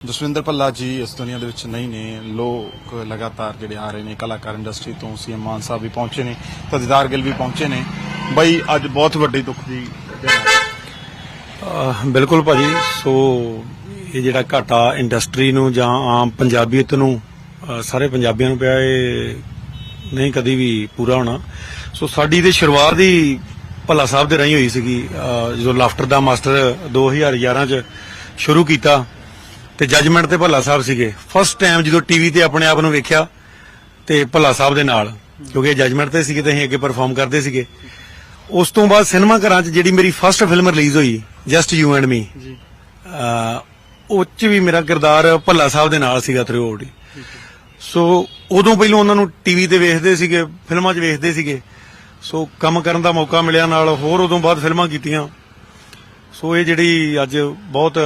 ਜਸਵਿੰਦਰ ਭੱਲਾ ਜੀ, ਇਸ ਦੁਨੀਆ ਦੇ ਵਿੱਚ ਨਹੀਂ ਨੇ। ਲੋਕ ਲਗਾਤਾਰ ਜਿਹੜੇ ਆ ਰਹੇ ਨੇ, ਕਲਾਕਾਰ ਇੰਡਸਟਰੀ ਤੋਂ ਸੀਐਮ ਮਾਨ ਸਾਹਿਬ ਵੀ ਪਹੁੰਚੇ ਨੇ ਤਾਂ ਗਿੱਲ ਵੀ ਪਹੁੰਚੇ ਨੇ। ਬਈ, ਅੱਜ ਬਹੁਤ ਵੱਡੀ ਦੁੱਖ ਦੀ ਬਿਲਕੁਲ ਭਾਜੀ। ਸੋ, ਇਹ ਜਿਹੜਾ ਘਾਟਾ ਇੰਡਸਟਰੀ ਨੂੰ ਜਾਂ ਆਮ ਪੰਜਾਬੀਅਤ ਨੂੰ ਸਾਰੇ ਪੰਜਾਬੀਆਂ ਨੂੰ ਪਿਆ, ਇਹ ਨਹੀਂ ਕਦੀ ਵੀ ਪੂਰਾ ਹੋਣਾ। ਸੋ, ਸਾਡੀ ਤੇ ਸ਼ੁਰੂਆਤ ਹੀ ਭੱਲਾ ਸਾਹਿਬ ਦੇ ਰਾਹੀਂ ਹੋਈ ਸੀਗੀ। ਜਦੋਂ ਲਾਫਟਰ ਦਾ ਮਾਸਟਰ 2011 ਚ ਸ਼ੁਰੂ ਕੀਤਾ ਤੇ ਜੱਜਮੈਂਟ ਤੇ ਭੱਲਾ ਸਾਹਿਬ ਸੀਗੇ। ਫਸਟ ਟਾਈਮ ਜਦੋਂ ਟੀਵੀ ਤੇ ਆਪਣੇ ਆਪ ਨੂੰ ਵੇਖਿਆ ਤੇ ਭੱਲਾ ਸਾਹਿਬ ਦੇ ਨਾਲ ਕਿਉਂਕਿ ਜੱਜਮੈਂਟ ਤੇ ਸੀਗੇ ਤੇ ਅਸੀਂ ਅੱਗੇ ਪਰਫਾਰਮ ਕਰਦੇ ਸੀਗੇ। ਉਸ ਤੋਂ ਬਾਅਦ ਸਿਨੇਮਾ ਘਰਾਂ 'ਚ ਜਿਹੜੀ ਮੇਰੀ ਫਸਟ ਫਿਲਮ ਰਿਲੀਜ਼ ਹੋਈ ਜਸਟ ਯੂ ਐਂਡ ਮੀ ਜੀ। ਉਹ 'ਚ ਵੀ ਮੇਰਾ ਕਿਰਦਾਰ ਭੱਲਾ ਸਾਹਿਬ ਦੇ ਨਾਲ ਸੀਗਾ ਥਰੂ ਆਊਟ ਸੋ ਉਦੋਂ ਪਹਿਲਾਂ ਉਹਨਾਂ ਨੂੰ ਟੀਵੀ ਤੇ ਵੇਖਦੇ ਸੀਗੇ ਫਿਲਮਾਂ 'ਚ ਵੇਖਦੇ ਸੀਗੇ। ਸੋ ਕੰਮ ਕਰਨ ਦਾ ਮੌਕਾ ਮਿਲਿਆ ਨਾਲ ਹੋਰ ਉਦੋਂ ਬਾਅਦ ਫਿਲਮਾਂ ਕੀਤੀਆਂ। ਸੋ ਇਹ ਜਿਹੜੀ ਅੱਜ ਬਹੁਤ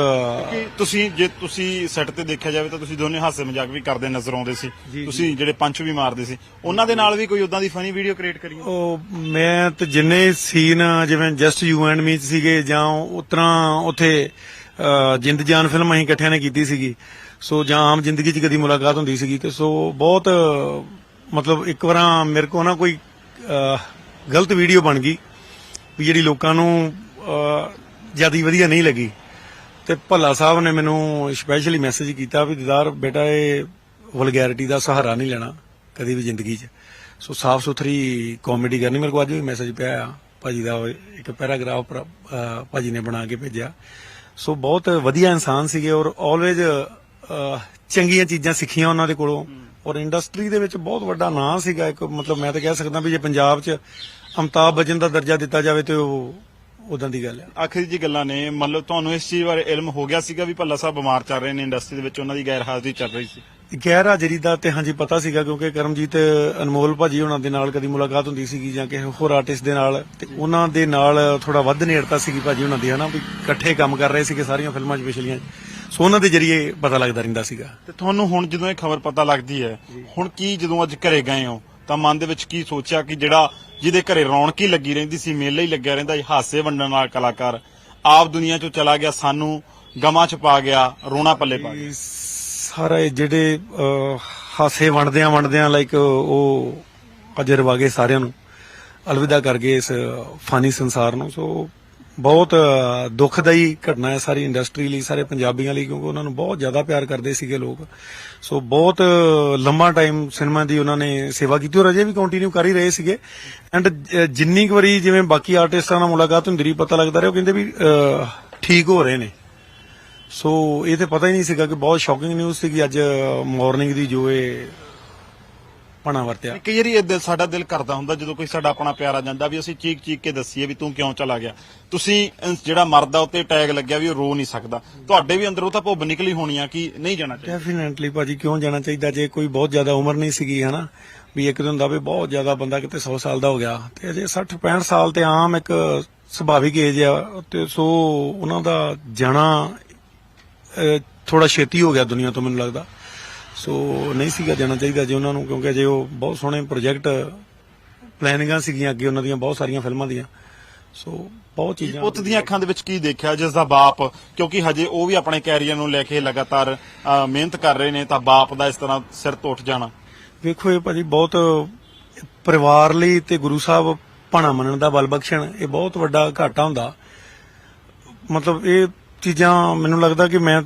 ਕਿ ਤੁਸੀਂ ਜੇ ਤੁਸੀਂ ਸੈੱਟ ਤੇ ਦੇਖਿਆ ਜਾਵੇ ਤਾਂ ਤੁਸੀਂ ਦੋਨੇ ਹਾਸੇ ਮਜ਼ਾਕ ਵੀ ਕਰਦੇ ਨਜ਼ਰ ਆਉਂਦੇ ਸੀ। ਜੀ। ਤੁਸੀਂ ਜਿਹੜੇ ਪੰਚ ਵੀ ਮਾਰਦੇ ਸੀ। ਉਹਨਾਂ ਦੇ ਨਾਲ ਵੀ ਕੋਈ ਉਦਾਂ ਦੀ ਫਨੀ ਵੀਡੀਓ ਕ੍ਰੀਏਟ ਕਰੀ ਉਹ ਮੈਂ ਤੇ ਜਿੰਨੇ ਸੀਨ ਜਿਵੇਂ ਜਸਟ ਯੂ ਐਂਡ ਮੀ ਸੀਗੇ ਜਾਂ ਉਤਰਾ ਉਥੇ ਜਿੰਦ ਜਾਨ ਫਿਲਮ ਅਸੀਂ ਇਕੱਠਿਆਂ ਨੇ ਕੀਤੀ ਸੀਗੀ। ਸੋ ਜਾਂ ਆਮ ਜ਼ਿੰਦਗੀ 'ਚ ਕਦੀ ਮੁਲਾਕਾਤ ਹੁੰਦੀ ਸੀਗੀ ਤੇ ਸੋ ਬਹੁਤ ਮਤਲਬ ਇੱਕ ਵਾਰਾਂ ਮੇਰੇ ਕੋ ਨਾ ਕੋਈ ਗਲਤ ਵੀਡੀਓ ਬਣ ਗਈ ਵੀ ਜਿਹੜੀ ਲੋਕਾਂ ਨੂੰ ਜ਼ਿਆਦਾ ਵਧੀਆ ਨਹੀਂ ਲੱਗੀ। ਤੇ ਭੱਲਾ ਸਾਹਿਬ ਨੇ ਮੈਨੂੰ ਸਪੈਸ਼ਲੀ ਮੈਸੇਜ ਕੀਤਾ ਵੀ ਦੀਦਾਰ, ਬੇਟਾ, ਇਹ ਵਲਗੈਰਿਟੀ ਦਾ ਸਹਾਰਾ ਨਹੀਂ ਲੈਣਾ ਕਦੀ ਵੀ ਜ਼ਿੰਦਗੀ 'ਚ। ਸੋ ਸਾਫ਼ ਸੁਥਰੀ ਕਾਮੇਡੀ ਕਰਨੀ। ਮੇਰੇ ਕੋਲ ਅੱਜ ਵੀ ਮੈਸੇਜ ਪਿਆ ਆ। ਭਾਜੀ ਦਾ ਇੱਕ ਪੈਰਾਗ੍ਰਾਫ ਭਾਜੀ ਨੇ ਬਣਾ ਕੇ ਭੇਜਿਆ। ਸੋ ਬਹੁਤ ਵਧੀਆ ਇਨਸਾਨ ਸੀਗੇ ਔਰ ਆਲਵੇਜ਼ ਚੰਗੀਆਂ ਚੀਜ਼ਾਂ ਸਿੱਖੀਆਂ ਉਹਨਾਂ ਦੇ ਕੋਲੋਂ। ਔਰ ਇੰਡਸਟਰੀ ਦੇ ਵਿੱਚ ਬਹੁਤ ਵੱਡਾ ਨਾਂ ਸੀਗਾ। ਇੱਕ ਮਤਲਬ ਮੈਂ ਤਾਂ ਕਹਿ ਸਕਦਾ ਵੀ ਜੇ ਪੰਜਾਬ 'ਚ ਅਮਤਾਬ ਬਚਨ ਦਾ ਦਰਜਾ ਦਿੱਤਾ ਜਾਵੇ ਤੇ ਉਹ ਉਦਾਂ ਦੀ ਗੱਲ ਹੈ ਆਖਰੀ ਜੀ ਗੱਲਾਂ ਨੇ ਮਤਲਬ ਤੁਹਾਨੂੰ ਇਸ ਚੀਜ਼ ਬਾਰੇ ਇਲਮ ਹੋ ਗਿਆ ਸੀਗਾ ਵੀ ਭੱਲਾ ਸਾਹਿਬ ਬਿਮਾਰ ਚੱਲ ਰਹੇ ਨੇ ਇੰਡਸਟਰੀ ਦੇ ਵਿੱਚ ਉਹਨਾਂ ਦੀ ਗੈਰ ਹਾਜ਼ਰੀ ਚੱਲ ਰਹੀ ਸੀ। ਗੈਰ ਹਾਜ਼ਰੀ ਦਾ ਤੇ ਹਾਂਜੀ ਪਤਾ ਸੀਗਾ ਕਿਉਂਕਿ ਕਰਮਜੀਤ ਅਨਮੋਲ ਭਾਜੀ ਉਹਨਾਂ ਦੇ ਨਾਲ ਕਦੀ ਮੁਲਾਕਾਤ ਹੁੰਦੀ ਸੀਗੀ ਜਾਂ ਕਿਸੇ ਹੋਰ ਆਰਟਿਸਟ ਦੇ ਨਾਲ ਤੇ ਉਹਨਾਂ ਦੇ ਨਾਲ ਥੋੜਾ ਵੱਧ ਨੇੜਤਾ ਸੀਗੀ ਭਾਜੀ ਉਹਨਾਂ ਦੀ ਹਨਾ ਵੀ ਇਕੱਠੇ ਕੰਮ ਕਰ ਰਹੇ ਸੀਗੇ ਸਾਰੀਆਂ ਫਿਲਮਾਂ 'ਚ ਪਿਛਲੀਆਂ। ਸੋ ਉਹਨਾਂ ਦੇ ਜਰੀਏ ਪਤਾ ਲੱਗਦਾ ਰਹਿੰਦਾ ਸੀਗਾ। ਤੇ ਤੁਹਾਨੂੰ ਹੁਣ ਜਦੋਂ ਇਹ ਖਬਰ ਪਤਾ ਲੱਗਦੀ ਹੈ ਹੁਣ ਕੀ ਜਦੋਂ ਅੱਜ ਘਰੇ ਗਏ ਹੋ ਤਾਂ ਮਨ ਦੇ ਵਿੱਚ ਕੀ ਸੋਚਿਆ ਕਿ ਜਿਹੜਾ ਜਿਹਦੇ ਘਰੇ ਰੌਣਕ ਹੀ ਲੱਗੀ ਰਹਿੰਦੀ ਸੀ, ਮੇਲਾ ਹੀ ਲੱਗਿਆ ਰਹਿੰਦਾ ਹਾਸੇ ਵੰਡਣ ਵਾਲਾ ਕਲਾਕਾਰ ਆਪ ਦੁਨੀਆ ਚੋਂ ਚਲਾ ਗਿਆ, ਸਾਨੂੰ ਗਮਾਂ ਚ ਪਾ ਗਿਆ, ਰੋਣਾ ਪੱਲੇ ਪਾ ਗਿਆ। ਸਾਰੇ ਜਿਹੜੇ ਹਾਸੇ ਵੰਡਦਿਆਂ ਵੰਡਦਿਆਂ ਲਾਈਕ ਉਹ ਅਜਰ ਵਾਗੇ ਸਾਰਿਆਂ ਨੂੰ। ਅਲਵਿਦਾ ਕਰ ਗਏ ਇਸ ਫਾਨੀ ਸੰਸਾਰ ਨੂੰ, ਸੋ ਬਹੁਤ ਅਹ, ਦੁਖਦਾਈ ਘਟਨਾ ਹੈ ਸਾਰੀ ਇੰਡਸਟਰੀ ਲਈ ਸਾਰੇ ਪੰਜਾਬੀਆਂ ਲਈ ਕਿਉਂਕਿ ਉਹਨਾਂ ਨੂੰ ਬਹੁਤ ਜ਼ਿਆਦਾ ਪਿਆਰ ਕਰਦੇ ਸੀਗੇ ਲੋਕ। ਸੋ ਬਹੁਤ ਅਹ, ਲੰਮਾ ਟਾਈਮ ਸਿਨੇਮਾ ਦੀ ਉਹਨਾਂ ਨੇ ਸੇਵਾ ਕੀਤੀ ਔਰ ਅਜੇ ਵੀ ਕੰਟੀਨਿਊ ਕਰ ਹੀ ਰਹੇ ਸੀਗੇ। ਐਂਡ ਜਿੰਨੀ ਕੁ ਵਾਰੀ ਜਿਵੇਂ ਬਾਕੀ ਆਰਟਿਸਟਾਂ ਨਾਲ ਮੁਲਾਕਾਤ ਹੁੰਦੀ ਰਹੀ ਪਤਾ ਲੱਗਦਾ ਰਿਹਾ ਉਹ ਕਹਿੰਦੇ ਵੀ ਠੀਕ ਹੋ ਰਹੇ ਨੇ। ਸੋ ਇਹ ਤੇ ਪਤਾ ਹੀ ਨਹੀਂ ਸੀਗਾ ਕਿ ਬਹੁਤ ਸ਼ੌਕਿੰਗ ਨਿਊਜ਼ ਸੀਗੀ। ਅੱਜ ਮਾਰਨਿੰਗ ਦੀ ਜੋ ਇਹ ਪਣਾ ਵਰਤਿਆ। ਕਈ ਵਾਰੀ ਇਹ ਦਿਲ ਸਾਡਾ ਦਿਲ ਕਰਦਾ ਹੁੰਦਾ ਜਦੋਂ ਕੋਈ ਸਾਡਾ ਆਪਣਾ ਪਿਆਰਾ ਜਾਂਦਾ ਵੀ ਅਸੀਂ ਚੀਕ ਚੀਕ ਕੇ ਦੱਸੀਏ ਵੀ ਤੂੰ ਕਿਉਂ ਚਲਾ ਗਿਆ। ਤੁਸੀਂ ਜਿਹੜਾ ਮਰਦਾ ਉੱਤੇ ਟੈਗ ਲੱਗਿਆ ਵੀ ਉਹ ਰੋ ਨਹੀਂ ਸਕਦਾ। ਤੁਹਾਡੇ ਵੀ ਅੰਦਰੋਂ ਤਾਂ ਭੁੱਬ ਨਿਕਲੀ ਹੋਣੀ ਆ ਕਿ ਨਹੀਂ ਜਾਣਾ ਚਾਹੀਦਾ। ਡੈਫੀਨੈਂਟਲੀ ਭਾਜੀ ਕਿਉਂ ਜਾਣਾ ਚਾਹੀਦਾ? ਜੇ ਕੋਈ ਬਹੁਤ ਜ਼ਿਆਦਾ ਉਮਰ ਨਹੀਂ ਸੀਗੀ ਹਨਾ? ਵੀ ਇੱਕ ਦਿਨ ਹੁੰਦਾ ਵੀ ਬਹੁਤ ਜ਼ਿਆਦਾ ਬੰਦਾ ਕਿਤੇ 100 ਸਾਲ ਦਾ ਹੋ ਗਿਆ। ਤੇ ਅਜੇ 60 65 ਸਾਲ ਤੇ ਆਮ ਇੱਕ ਸੁਭਾਵਿਕ ਏਜ ਆ ਤੇ ਸੋ ਉਹਨਾਂ ਦਾ ਜਾਣਾ ਥੋੜਾ ਛੇਤੀ ਹੋ ਗਿਆ ਦੁਨੀਆ ਤੋਂ ਮੈਨੂੰ ਲੱਗਦਾ। ਸੋ ਨਹੀਂ ਸੀਗਾ ਜਾਣਾ ਚਾਹੀਦਾ ਜੇ ਉਹਨਾਂ ਨੂੰ ਕਿਉਂਕਿ ਜੇ ਉਹ ਬਹੁਤ ਸੋਹਣੇ ਪ੍ਰੋਜੈਕਟ ਪਲੈਨਿੰਗਾਂ ਸੀਗੀਆਂ ਅੱਗੇ ਉਹਨਾਂ ਦੀਆਂ ਬਹੁਤ ਸਾਰੀਆਂ ਫਿਲਮਾਂ ਦੀਆਂ। ਸੋ ਬਹੁਤ ਚੀਜ਼ਾਂ ਪੁੱਤ ਦੀਆਂ ਅੱਖਾਂ ਦੇ ਵਿੱਚ ਕੀ ਦੇਖਿਆ ਜਿਸ ਦਾ ਬਾਪ ਕਿਉਂਕਿ ਹਜੇ ਉਹ ਵੀ ਆਪਣੇ ਕੈਰੀਅਰ ਨੂੰ ਲੈ ਕੇ ਲਗਾਤਾਰ ਮਿਹਨਤ ਕਰ ਰਹੇ ਨੇ ਤਾਂ ਬਾਪ ਦਾ ਇਸ ਤਰ੍ਹਾਂ ਸਿਰ ਤੋਂ ਉੱਠ ਜਾਣਾ। ਵੇਖੋ ਇਹ ਭਾਜੀ ਬਹੁਤ ਪਰਿਵਾਰ ਲਈ ਤੇ ਗੁਰੂ ਸਾਹਿਬ ਭਾਣਾ ਮੰਨਣ ਦਾ ਬਲ ਬਖਸ਼ਣ ਇਹ ਬਹੁਤ ਵੱਡਾ ਘਾਟਾ ਹੁੰਦਾ। ਮਤਲਬ ਇਹ ਚੀਜ਼ਾਂ ਮੈਨੂੰ ਲੱਗਦਾ ਕਿ ਮੈਂ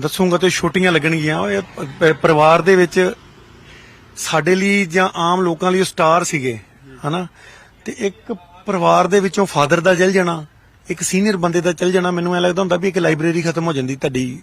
ਦੱਸੂਗਾ ਤੇ ਛੋਟੀਆਂ ਲੱਗਣਗੀਆਂ। ਇਹ ਪਰਿਵਾਰ ਦੇ ਵਿੱਚ ਸਾਡੇ ਲਈ ਜਾਂ ਆਮ ਲੋਕਾਂ ਲਈ ਸਟਾਰ ਸੀਗੇ, ਹਨਾ? ਤੇ ਇੱਕ ਪਰਿਵਾਰ ਦੇ ਵਿੱਚੋਂ ਫਾਦਰ ਦਾ ਚਲ ਜਾਣਾ, ਇੱਕ ਸੀਨੀਅਰ ਬੰਦੇ ਦਾ ਚਲ ਜਾਣਾ, ਮੈਨੂੰ ਐ ਲੱਗਦਾ ਹੁੰਦਾ ਵੀ ਇੱਕ ਲਾਇਬ੍ਰੇਰੀ ਖਤਮ ਹੋ ਜਾਂਦੀ ਤੁਹਾਡੀ।